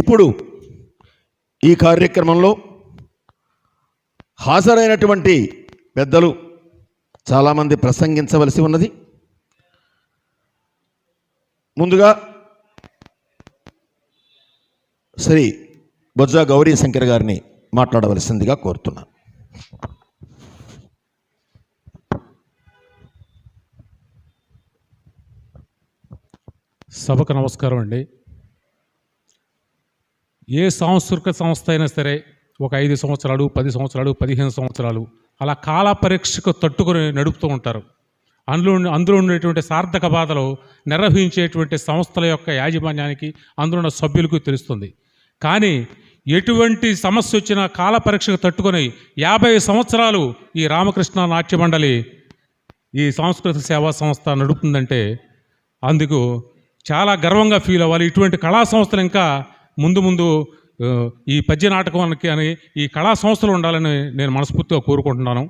ఇప్పుడు ఈ కార్యక్రమంలో హాజరైనటువంటి పెద్దలు చాలామంది ప్రసంగించవలసి ఉన్నది. ముందుగా శ్రీ బొజ్జా గౌరీ శంకర్ గారిని మాట్లాడవలసిందిగా కోరుతున్నాను. సభకు నమస్కారం అండి. ఏ సాంస్కృతిక సంస్థ అయినా సరే ఒక ఐదు సంవత్సరాలు పది సంవత్సరాలు పదిహేను సంవత్సరాలు అలా కాల పరీక్షకు తట్టుకొని నడుపుతూ ఉంటారు. అందులో అందులో ఉండేటువంటి సార్థక బాధలు నిర్వహించేటువంటి సంస్థల యొక్క యాజమాన్యానికి అందులో ఉన్న సభ్యులకు తెలుస్తుంది. కానీ ఎటువంటి సమస్య వచ్చినా కాల పరీక్షకు తట్టుకొని యాభై సంవత్సరాలు ఈ రామకృష్ణ నాట్య మండలి ఈ సాంస్కృతిక సేవా సంస్థ నడుపుతుందంటే అందుకు చాలా గర్వంగా ఫీల్ అవ్వాలి. ఇటువంటి కళా సంస్థలు ఇంకా ముందు ముందు ఈ పద్య నాటకానికి అని ఈ కళా సంస్థలు ఉండాలని నేను మనస్ఫూర్తిగా కోరుకుంటున్నాను.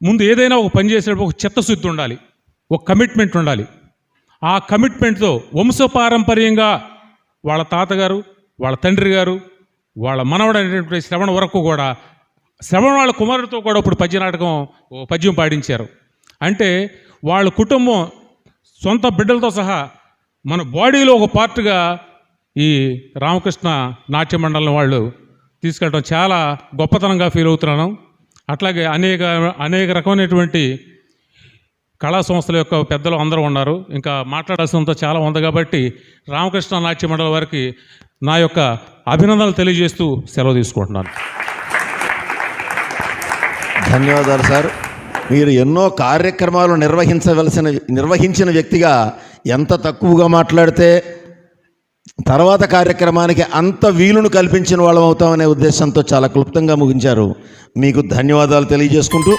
ముందు ఏదైనా ఒక పని చేసేటప్పుడు ఒక చిత్తశుద్ధి ఉండాలి ఒక కమిట్మెంట్ ఉండాలి. ఆ కమిట్మెంట్తో వంశపారంపర్యంగా వాళ్ళ తాతగారు వాళ్ళ తండ్రి గారు వాళ్ళ మనవడైనటువంటి శ్రవణ వరకు కూడా శ్రవణ వాళ్ళ కుమారుడితో కూడా ఇప్పుడు పద్య నాటకం ఓ పద్యం పాడించారు. అంటే వాళ్ళ కుటుంబం సొంత బిడ్డలతో సహా మన బాడీలో ఒక పార్ట్గా ఈ రామకృష్ణ నాట్య మండలం వాళ్ళు తీసుకెళ్ళడం చాలా గొప్పతనంగా ఫీల్ అవుతున్నాను. అట్లాగే అనేక అనేక రకమైనటువంటి కళా సంస్థల యొక్క పెద్దలు అందరూ ఉన్నారు. ఇంకా మాట్లాడాల్సినంత చాలా ఉంది కాబట్టి రామకృష్ణ నాట్య మండలి వారికి నా యొక్క అభినందనలు తెలియజేస్తూ సెలవు తీసుకుంటున్నాను. ధన్యవాదాలు సార్. మీరు ఎన్నో కార్యక్రమాలు నిర్వహించవలసిన నిర్వహించిన వ్యక్తిగా ఎంత తక్కువగా మాట్లాడితే తర్వాత కార్యక్రమానికి అంత వీలును కల్పించిన వాళ్ళం అవుతామనే ఉద్దేశంతో చాలా క్లుప్తంగా ముగించారు. మీకు ధన్యవాదాలు తెలియజేసుకుంటూ